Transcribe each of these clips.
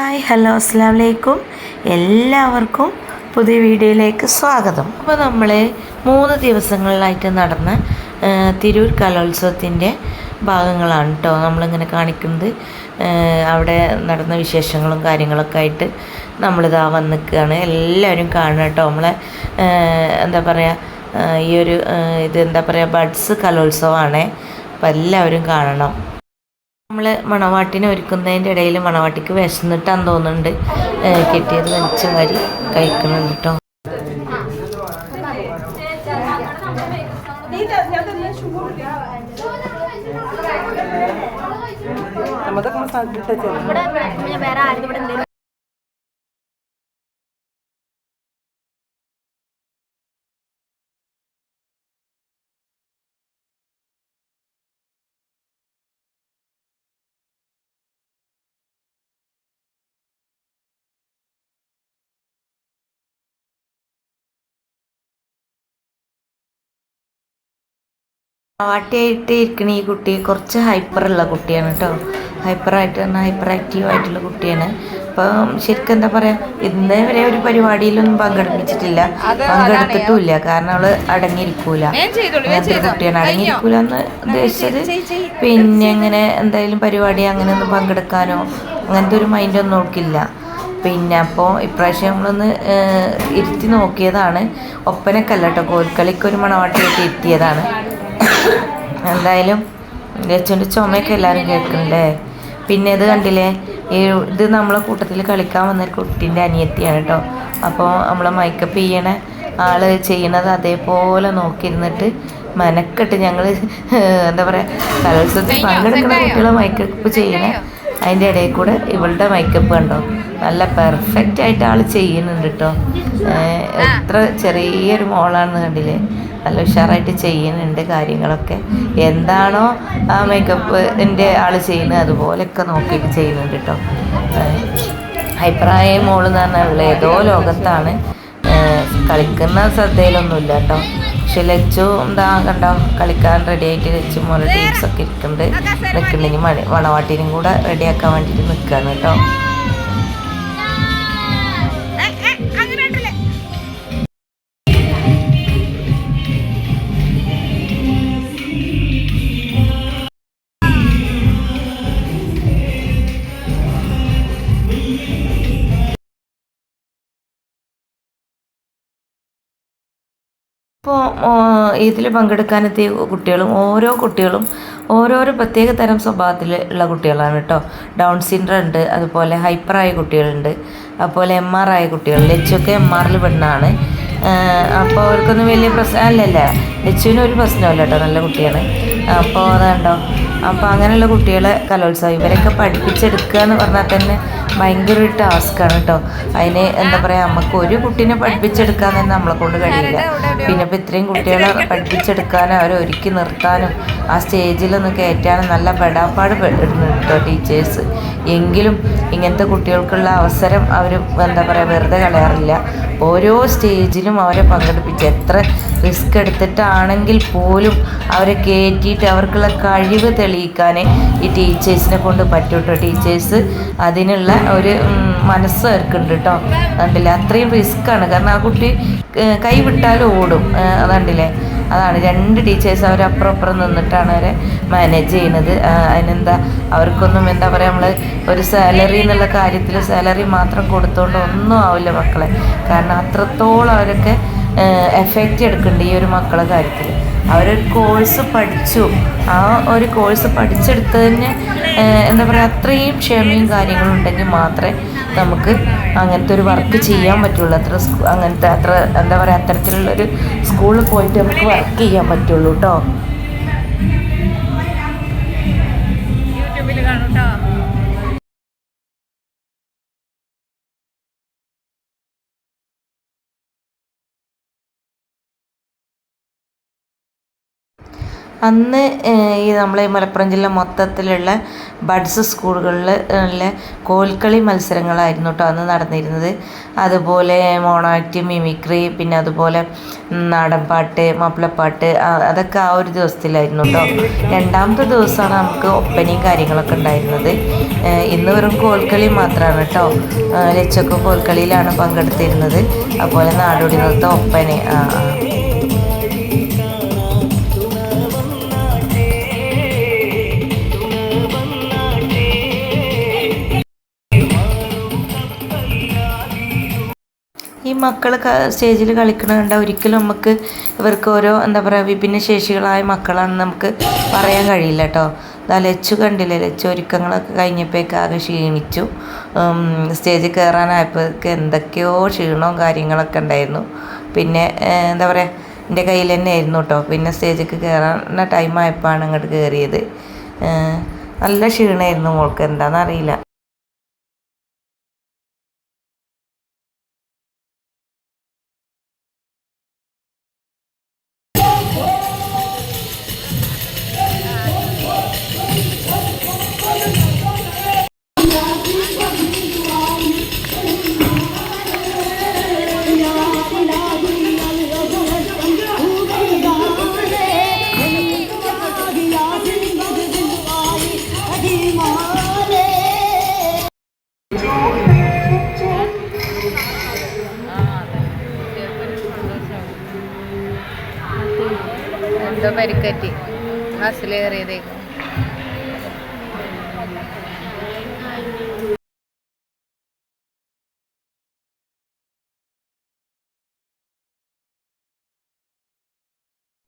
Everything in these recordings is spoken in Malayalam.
ഹായ് ഹലോ അസ്സാം വലൈക്കും എല്ലാവർക്കും പുതിയ വീഡിയോയിലേക്ക് സ്വാഗതം. അപ്പോൾ നമ്മൾ മൂന്ന് ദിവസങ്ങളിലായിട്ട് നടന്ന തിരൂർ കലോത്സവത്തിന്റെ ഭാഗങ്ങളാണ് കേട്ടോ നമ്മളിങ്ങനെ കാണിക്കുന്നത്. അവിടെ നടന്ന വിശേഷങ്ങളും കാര്യങ്ങളൊക്കെ ആയിട്ട് നമ്മളിതാ വന്ന് നിൽക്കുകയാണ് എല്ലാവരും കാണുക കേട്ടോ നമ്മളെ എന്താ പറയുക ഈ ഒരു ഇത് എന്താ പറയുക ബഡ്സ് കലോത്സവമാണേ. അപ്പോൾ എല്ലാവരും കാണണം. നമ്മൾ മണവാട്ടിനെ ഒരുക്കുന്നതിന്റെ ഇടയിൽ മണവാട്ടിക്ക് വിശന്നിട്ടാന്ന് തോന്നുന്നുണ്ട്. കെട്ടിയത് വലിച്ചു വാരി കഴിക്കുന്നുണ്ട് കേട്ടോ ഇവിടെ വേറെ ആരും ഇവിടെ എന്തെങ്കിലും ഇരിക്കുന്ന ഇരിക്കണ ഈ കുട്ടി. കുറച്ച് ഹൈപ്പറുള്ള കുട്ടിയാണ് കേട്ടോ ഹൈപ്പറായിട്ട് പറഞ്ഞാൽ ഹൈപ്പർ ആക്റ്റീവ് ആയിട്ടുള്ള കുട്ടിയാണ്. അപ്പം ശരിക്കും എന്താ പറയുക ഇന്നേ വരെ ഒരു പരിപാടിയിലൊന്നും പങ്കെടുപ്പിച്ചിട്ടില്ല. പങ്കെടുത്തിട്ടുമില്ല. കാരണം അവൾ അടങ്ങിയിരിക്കൂല. അങ്ങനത്തെ കുട്ടിയാണ്. അടങ്ങിയിരിക്കൂല എന്ന് ഉദ്ദേശിച്ചത് പിന്നെ അങ്ങനെ എന്തായാലും പരിപാടി അങ്ങനെ ഒന്നും പങ്കെടുക്കാനോ അങ്ങനത്തെ ഒരു മൈൻഡൊന്നും നോക്കില്ല പിന്നെ അപ്പോൾ ഇപ്രാവശ്യം നമ്മളൊന്ന് ഇരുത്തി നോക്കിയതാണ്. ഒപ്പനക്കല്ല കേട്ടോ കോൽക്കളിക്ക് ഒരു മണവാട്ടിയായിട്ട് ഇരുത്തിയതാണ് എന്തായാലും ലച്ചുവിന്റെ ചുമയൊക്കെ എല്ലാവരും കേൾക്കണ്ടേ പിന്നെ ഇത് കണ്ടില്ലേ? ഇത് നമ്മളെ കൂട്ടത്തിൽ കളിക്കാൻ വന്ന കുട്ടീന്റെ അനിയത്തിയാണ് കേട്ടോ അപ്പോൾ നമ്മളെ മൈക്കപ്പ് ചെയ്യണ ആൾ ചെയ്യണത് അതേപോലെ നോക്കിയിരുന്നിട്ട് മെനക്കെട്ട് ഞങ്ങൾ എന്താ പറയുക കലോത്സവത്തിൽ പങ്കെടുക്കുന്ന കുട്ടികളെ മൈക്കപ്പ് ചെയ്യണേ അതിന്റെ ഇടയിൽ കൂടെ ഇവളുടെ മേക്കപ്പ് കണ്ടോ? നല്ല പെർഫെക്റ്റ് ആയിട്ട് ആൾ ചെയ്യുന്നുണ്ട് കേട്ടോ എത്ര ചെറിയൊരു മോളാണെന്ന് കണ്ടില്ലേ? നല്ല ഉഷാറായിട്ട് ചെയ്യുന്നുണ്ട് കാര്യങ്ങളൊക്കെ. എന്താണോ ആ മേക്കപ്പ് എന്റെ ആൾ ചെയ്യുന്നത് അതുപോലെയൊക്കെ നോക്കിയിട്ട് ചെയ്യുന്നുണ്ട് കേട്ടോ അഭിപ്രായ മോൾ എന്ന് പറഞ്ഞാൽ ഉള്ള ഏതോ ലോകത്താണ്. കളിക്കുന്ന ശ്രദ്ധയിലൊന്നുമില്ല കേട്ടോ പക്ഷെ ലച്ചു എന്താ കണ്ടോ കളിക്കാൻ റെഡി ആയിട്ട് ലച്ചു മോളെ ടീംസ് ഒക്കെ ഇരിക്കുന്നുണ്ട്. നിൽക്കുന്നുണ്ട് ഇനി മണി മണവാട്ടിനും കൂടെ റെഡിയാക്കാൻ വേണ്ടിയിട്ട് നിൽക്കുകയാണ് കേട്ടോ ഇപ്പോൾ ഇതിൽ പങ്കെടുക്കാനെത്തിയ കുട്ടികളും ഓരോ കുട്ടികളും ഓരോരോ പ്രത്യേക തരം സ്വഭാവത്തിൽ ഉള്ള കുട്ടികളാണ് കേട്ടോ. ഡൗൺ സിൻഡ്രം ഉണ്ട് അതുപോലെ ഹൈപ്പർ ഹൈപ്പറായ കുട്ടികളുണ്ട് അതുപോലെ എം ആർ ആയ കുട്ടികൾ ലച്ചൊക്കെ എം ആറിൽ പെണ്ണാണ്. അപ്പോൾ അവർക്കൊന്നും വലിയ പ്രശ്നം അല്ലല്ല ലച്ചുവിന് ഒരു പ്രശ്നമല്ല കേട്ടോ നല്ല കുട്ടിയാണ് അപ്പോൾ അതുണ്ടോ അപ്പോൾ അങ്ങനെയുള്ള കുട്ടികളെ കലോത്സവം ഇവരൊക്കെ പഠിപ്പിച്ചെടുക്കുക എന്ന് പറഞ്ഞാൽ തന്നെ ഭയങ്കര ഒരു ടാസ്ക്കാണ് കേട്ടോ. അതിന് എന്താ പറയുക നമുക്ക് ഒരു കുട്ടീനെ പഠിപ്പിച്ചെടുക്കാൻ തന്നെ നമ്മളെ കൊണ്ട് കഴിയില്ല. പിന്നെ ഇപ്പോൾ ഇത്രയും കുട്ടികളെ പഠിപ്പിച്ചെടുക്കാനും അവരെ ഒരുക്കി നിർത്താനും ആ സ്റ്റേജിലൊന്ന് കയറ്റാനും നല്ല പെടാപ്പാട് പെടുന്നുണ്ട് കേട്ടോ ടീച്ചേഴ്സ്. എങ്കിലും ഇങ്ങനത്തെ കുട്ടികൾക്കുള്ള അവസരം അവർ എന്താ പറയുക വെറുതെ കളയാറില്ല. ഓരോ സ്റ്റേജിലും അവരെ പങ്കെടുപ്പിച്ച് എത്ര റിസ്ക് എടുത്തിട്ടാണെങ്കിൽ പോലും അവരെ കയറ്റിയിട്ട് അവർക്കുള്ള കഴിവ് തെളിയിക്കാൻ ഈ ടീച്ചേഴ്സിനെ കൊണ്ട് പറ്റും ടീച്ചേഴ്സ് അതിനുള്ള ഒരു മനസ്സ് അവർക്കുണ്ട് കേട്ടോ അതുണ്ടല്ലേ അത്രയും റിസ്ക്കാണ് കാരണം ആ കുട്ടി കൈവിട്ടാലും ഓടും. അതുണ്ടില്ലേ അതാണ്. രണ്ട് ടീച്ചേഴ്സ് അവർ അപ്പുറം നിന്നിട്ടാണ് അവരെ മാനേജ് ചെയ്യുന്നത്. അതിനെന്താ? അവർക്കൊന്നും എന്താ പറയുക നമ്മൾ ഒരു സാലറി എന്നുള്ള കാര്യത്തിൽ സാലറി മാത്രം കൊടുത്തുകൊണ്ട് ഒന്നും ആവില്ല മക്കളെ. കാരണം അത്രത്തോളം അവരൊക്കെ എഫക്റ്റ് എടുക്കുന്നുണ്ട് ഈ ഒരു മക്കളെ കാര്യത്തിൽ അവരൊരു കോഴ്സ് പഠിച്ചു. ആ ഒരു കോഴ്സ് പഠിച്ചെടുത്തതിന് എന്താ പറയുക അത്രയും ക്ഷമയും കാര്യങ്ങളും ഉണ്ടെങ്കിൽ മാത്രമേ നമുക്ക് അങ്ങനത്തെ ഒരു വർക്ക് ചെയ്യാൻ പറ്റുള്ളൂ. അത്ര അങ്ങനത്തെ അത്ര എന്താ പറയുക അത്തരത്തിലുള്ളൊരു സ്കൂളിൽ പോയിട്ട് നമുക്ക് വർക്ക് ചെയ്യാൻ പറ്റുള്ളൂ കേട്ടോ യൂട്യൂബിൽ കാണും അന്ന് ഈ നമ്മളെ മലപ്പുറം ജില്ല മൊത്തത്തിലുള്ള ബഡ്സ് സ്കൂളുകളിൽ ഉള്ള കോൽക്കളി മത്സരങ്ങളായിരുന്നു കേട്ടോ അന്ന് നടന്നിരുന്നത്. അതുപോലെ മോണോ മിമിക്രി പിന്നെ അതുപോലെ നാടൻപാട്ട് മാപ്പിളപ്പാട്ട് അതൊക്കെ ആ ഒരു ദിവസത്തിലായിരുന്നു കേട്ടോ രണ്ടാമത്തെ ദിവസമാണ് നമുക്ക് ഒപ്പനയും കാര്യങ്ങളൊക്കെ ഉണ്ടായിരുന്നത്. ഇന്ന് വെറും കോൽക്കളി മാത്രമാണ് കേട്ടോ ലച്ചൊക്കെ കോൽക്കളിയിലാണ് പങ്കെടുത്തിരുന്നത്. അതുപോലെ നാടോടി നൃത്തം ഒപ്പന ആ ആ. മക്കൾ സ്റ്റേജിൽ കളിക്കണ കണ്ട ഒരിക്കലും നമുക്ക് ഇവർക്ക് ഓരോ എന്താ പറയുക വിഭിന്ന ശേഷികളായ മക്കളാണെന്ന് നമുക്ക് പറയാൻ കഴിയില്ല കേട്ടോ ഇതാ ലച്ചു കണ്ടില്ലേ ലച്ചു ഒരുക്കങ്ങളൊക്കെ കഴിഞ്ഞപ്പോഴേക്ക് ആകെ ക്ഷീണിച്ചു. സ്റ്റേജിൽ കയറാനായപ്പോഴേക്ക് എന്തൊക്കെയോ ക്ഷീണവും കാര്യങ്ങളൊക്കെ ഉണ്ടായിരുന്നു. പിന്നെ എന്താ പറയുക എന്റെ കയ്യിൽ തന്നെ ആയിരുന്നു കേട്ടോ പിന്നെ സ്റ്റേജിലേക്ക് കയറാൻ ടൈം ആയപ്പോഴാണ് അങ്ങോട്ട് കയറിയത്. നല്ല ക്ഷീണമായിരുന്നു മോൾക്ക്. എന്താണെന്നറിയില്ല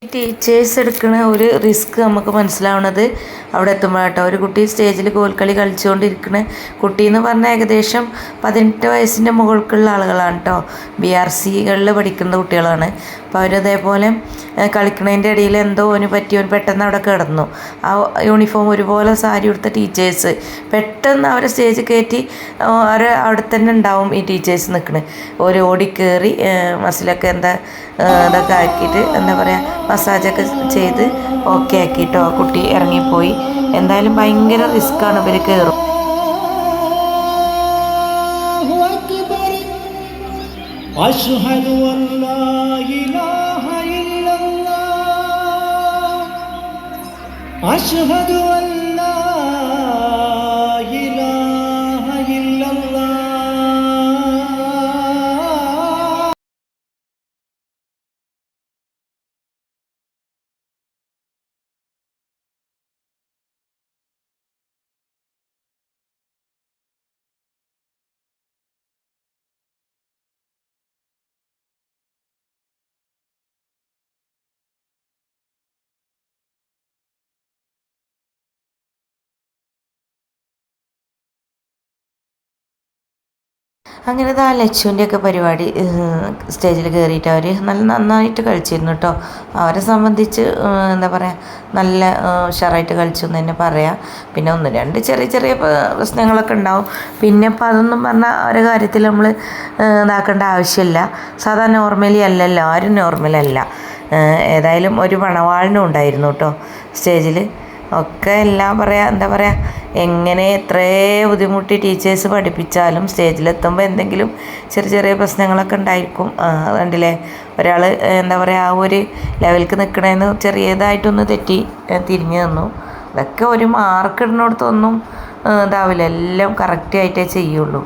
ടീച്ചേഴ്സ് എടുക്കുന്ന ഒരു റിസ്ക് നമുക്ക് മനസ്സിലാവുന്നത് അവിടെ എത്തുമ്പോഴാട്ടോ ഒരു കുട്ടി സ്റ്റേജിൽ കോൽക്കളി കളിച്ചുകൊണ്ടിരിക്കുന്ന കുട്ടി എന്ന് പറഞ്ഞാൽ ഏകദേശം പതിനെട്ട് വയസ്സിന്റെ മുകൾക്കുള്ള ആളുകളാണ് കേട്ടോ. ബി ആർ സികളിൽ പഠിക്കുന്ന കുട്ടികളാണ്. അപ്പോൾ അവരതേപോലെ ഏഹ്, കളിക്കണതിൻ്റെ ഇടയിൽ എന്തോ ഓന് പറ്റി ഓന് പെട്ടെന്ന് അവിടെ കിടന്നു ആ യൂണിഫോം ഒരുപോലെ സാരി ഉടുത്ത ടീച്ചേഴ്സ് പെട്ടെന്ന് അവരെ സ്റ്റേജിൽ കയറ്റി അവർ അവിടെ തന്നെ ഉണ്ടാവും ഈ ടീച്ചേഴ്സ് നിൽക്കുന്നത് ഒരു ഓടി കയറി മസിലൊക്കെ എന്താ ഏഹ്, ഇതൊക്കെ ആക്കിയിട്ട് എന്താ പറയുക മസാജൊക്കെ ചെയ്ത് ഓക്കെ ആക്കിയിട്ടോ ആ കുട്ടി ഇറങ്ങിപ്പോയി എന്തായാലും ഭയങ്കര റിസ്ക്കാണ് ഇവർ കയറും أشهد أن أشهد أن അങ്ങനെ ആ ലച്ചുവിന്റെ ഒക്കെ പരിപാടി സ്റ്റേജിൽ കയറിയിട്ട് അവർ നല്ല നന്നായിട്ട് കളിച്ചിരുന്നു കേട്ടോ അവരെ സംബന്ധിച്ച് എന്താ പറയുക നല്ല ഉഷാറായിട്ട് കളിച്ചു എന്ന് തന്നെ പറയാം. പിന്നെ ഒന്ന് രണ്ട് ചെറിയ ചെറിയ പ്രശ്നങ്ങളൊക്കെ ഉണ്ടാവും. പിന്നെ ഇപ്പം അതൊന്നും പറഞ്ഞാൽ ഒരു കാര്യത്തിൽ നമ്മൾ ഇതാക്കേണ്ട ആവശ്യമില്ല സാധാ നോർമലി അല്ലല്ലോ ആരും നോർമലല്ല. ഏതായാലും ഒരു പണവാളിനും ഉണ്ടായിരുന്നു കേട്ടോ സ്റ്റേജിൽ ഒക്കെ എല്ലാം പറയാ എന്താ പറയുക എങ്ങനെ എത്രേ ബുദ്ധിമുട്ടി ടീച്ചേഴ്സ് പഠിപ്പിച്ചാലും സ്റ്റേജിലെത്തുമ്പോൾ എന്തെങ്കിലും ചെറിയ ചെറിയ പ്രശ്നങ്ങളൊക്കെ ഉണ്ടായിരിക്കും. കണ്ടില്ലേ ഒരാൾ എന്താ പറയുക ആ ഒരു ലെവലിൽ നിൽക്കണേന്ന് ചെറിയതായിട്ടൊന്ന് തെറ്റി തിരിഞ്ഞു തന്നു അതൊക്കെ ഒരു മാർക്ക് ഇടുന്നിടത്തൊന്നും ഇതാവില്ല എല്ലാം കറക്റ്റായിട്ടേ ചെയ്യുള്ളൂ.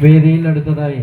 വേദിയിൽ അടുത്തതായി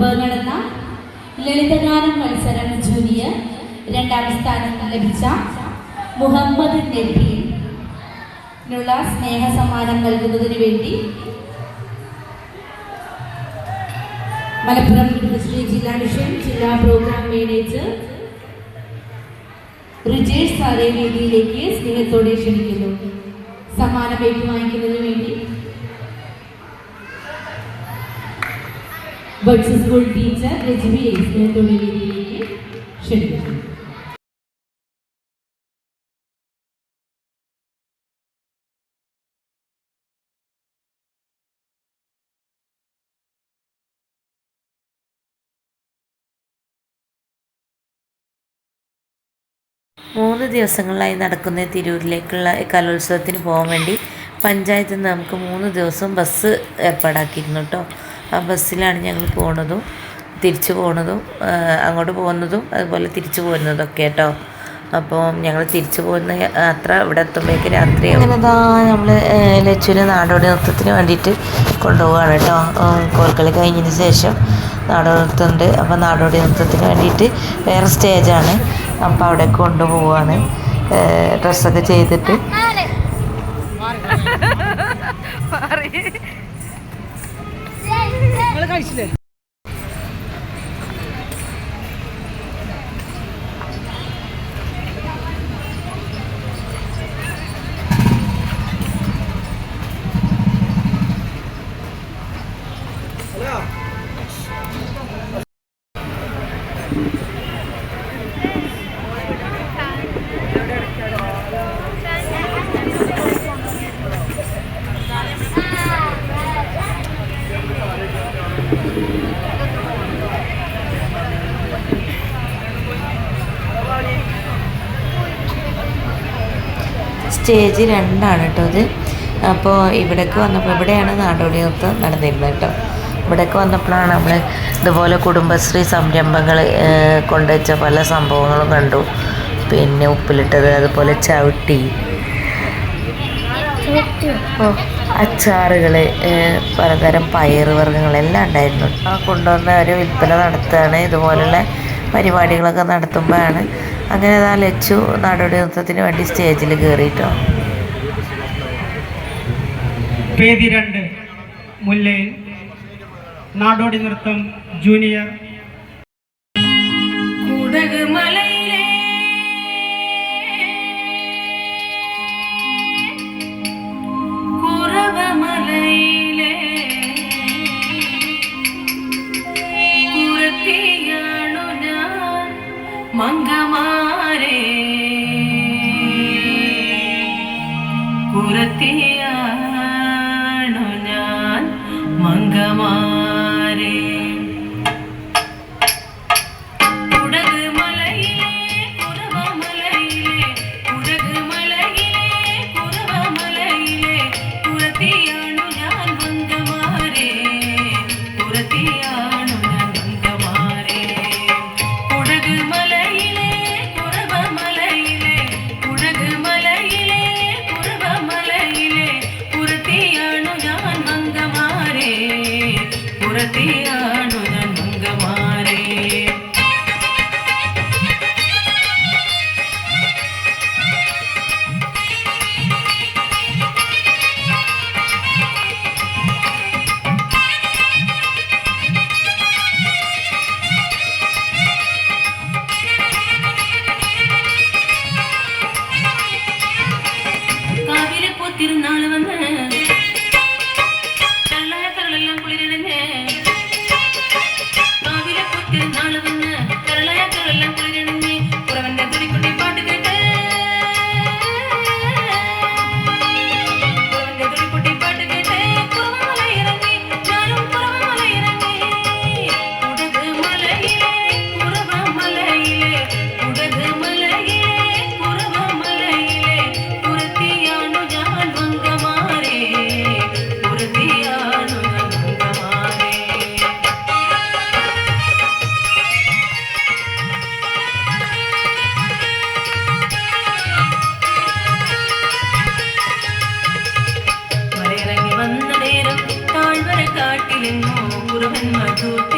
മുൻപ് നടന്ന ലളിതഗാനം മത്സരം ജൂനിയർ രണ്ടാം സ്ഥാനം ലഭിച്ച മുഹമ്മദ് നബീനുള്ള സ്നേഹ സമ്മാനം നൽകുന്നതിന് വേണ്ടി മലപ്പുറം കുടുംബശ്രീ ജില്ലാ മിഷൻ ജില്ലാ പ്രോഗ്രാം മാനേജർ റിജേഷ് സാറേ വേദിയിലേക്ക് സ്നേഹത്തോടെ ക്ഷണിക്കുന്നു. സമ്മാനം ഏറ്റുവാങ്ങിക്കുന്നതിന് വേണ്ടി ബഡ്സ് സ്കൂൾ ടീച്ചർ രജുവിയെ സ്നേഹത്തോടെ രീതിയിലേക്ക് ക്ഷണിക്കുന്നു മൂന്ന് ദിവസങ്ങളിലായി നടക്കുന്ന തിരൂരിലേക്കുള്ള കലോത്സവത്തിന് പോകാൻ വേണ്ടി പഞ്ചായത്തിൽ നിന്ന് നമുക്ക് മൂന്ന് ദിവസം ബസ് ഏർപ്പാടാക്കിയിരുന്നു കേട്ടോ. ആ ബസ്സിലാണ് ഞങ്ങൾ പോണതും തിരിച്ചു പോണതും അങ്ങോട്ട് പോകുന്നതും അതുപോലെ തിരിച്ചു പോരുന്നതൊക്കെ കേട്ടോ. അപ്പോൾ ഞങ്ങൾ തിരിച്ചു പോകുന്ന യാത്ര ഇവിടെ എത്തുമ്പോഴേക്ക് രാത്രി അങ്ങനെതാ നമ്മൾ ലച്ചുവിനെ നാടോടി നൃത്തത്തിന് വേണ്ടിയിട്ട് കൊണ്ടുപോവുകയാണ് കേട്ടോ. കോൽക്കളി കഴിഞ്ഞതിന് ശേഷം നാടോടി നൃത്തമുണ്ട് അപ്പോൾ നാടോടി നൃത്തത്തിന് വേണ്ടിയിട്ട് വേറെ സ്റ്റേജാണ്. അപ്പോൾ അവിടെ കൊണ്ടുപോവാണ്. ഡ്രസ്സൊക്കെ ചെയ്തിട്ട് Kayışlı. സ്റ്റേജ് രണ്ടാണ് കേട്ടോ ഇത്. അപ്പോൾ ഇവിടേക്ക് വന്നപ്പോൾ ഇവിടെയാണ് നാടോടി നൃത്തം നടന്നിരുന്നത് കേട്ടോ. ഇവിടേക്ക് വന്നപ്പോഴാണ് നമ്മൾ ഇതുപോലെ കുടുംബശ്രീ സംരംഭങ്ങൾ കൊണ്ടുവച്ച പല സംഭവങ്ങളും കണ്ടു. പിന്നെ ഉപ്പിലിട്ടത് അതുപോലെ ചവിട്ടി. അച്ചാറുകൾ പലതരം പയറ് വർഗങ്ങളെല്ലാം ഉണ്ടായിരുന്നു. ആ കൊണ്ടുവന്ന ഒരു വിൽപ്പന നടത്തുകയാണ്. ഇതുപോലുള്ള പരിപാടികളൊക്കെ നടത്തുമ്പോഴാണ് അങ്ങനെ ആ ലച്ചു നാടോടി നൃത്തത്തിന് വേണ്ടി സ്റ്റേജിൽ കയറിയിട്ടോ വേദി രണ്ട് മുല്ലയിൽ. നാടോടി നൃത്തം ജൂനിയർ. ってるな。মধুতে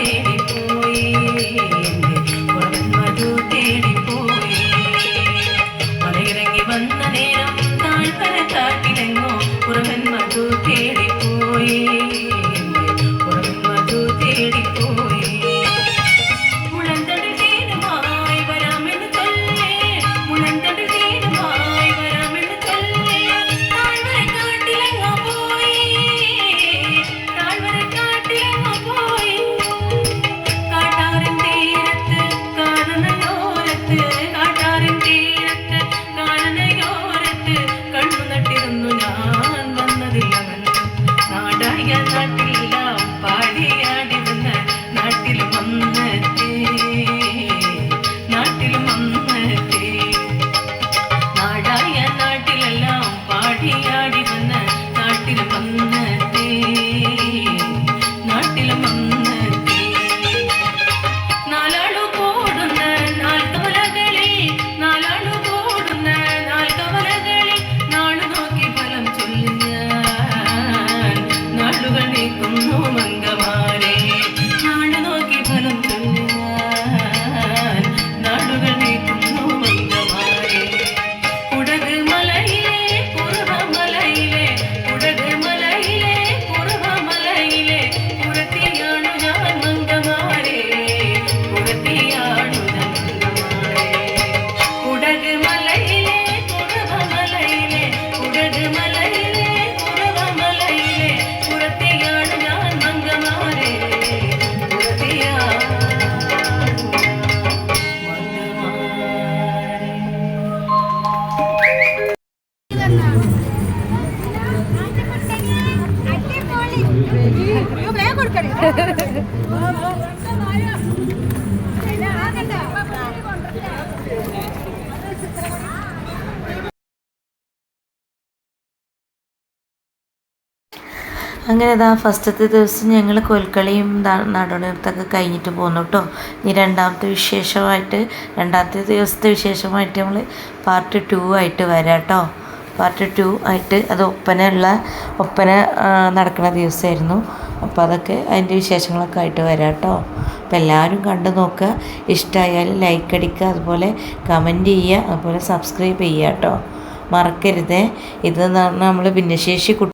അങ്ങനെ ഇതാ ഫസ്റ്റത്തെ ദിവസം ഞങ്ങൾ കൊൽക്കളിയും നാടോടിനൃത്തമൊക്കെ കഴിഞ്ഞിട്ട് പോന്നു കേട്ടോ ഇനി രണ്ടാമത്തെ വിശേഷമായിട്ട് രണ്ടാമത്തെ ദിവസത്തെ വിശേഷമായിട്ട് നമ്മൾ പാർട്ട് ടു ആയിട്ട് വരാം കേട്ടോ പാർട്ട് ടു ആയിട്ട് അത് ഒപ്പനയുള്ള ഒപ്പന നടക്കുന്ന ദിവസമായിരുന്നു. അപ്പോൾ അതൊക്കെ അതിന്റെ വിശേഷങ്ങളൊക്കെ ആയിട്ട് വരാം കേട്ടോ. അപ്പോൾ എല്ലാവരും കണ്ടു നോക്കുക. ഇഷ്ടമായാൽ ലൈക്ക് അടിക്കുക. അതുപോലെ കമന്റ് ചെയ്യുക. അതുപോലെ സബ്സ്ക്രൈബ് ചെയ്യുക കേട്ടോ. മറക്കരുതേ. ഇത് നമ്മൾ ഭിന്നശേഷി കുട്ടി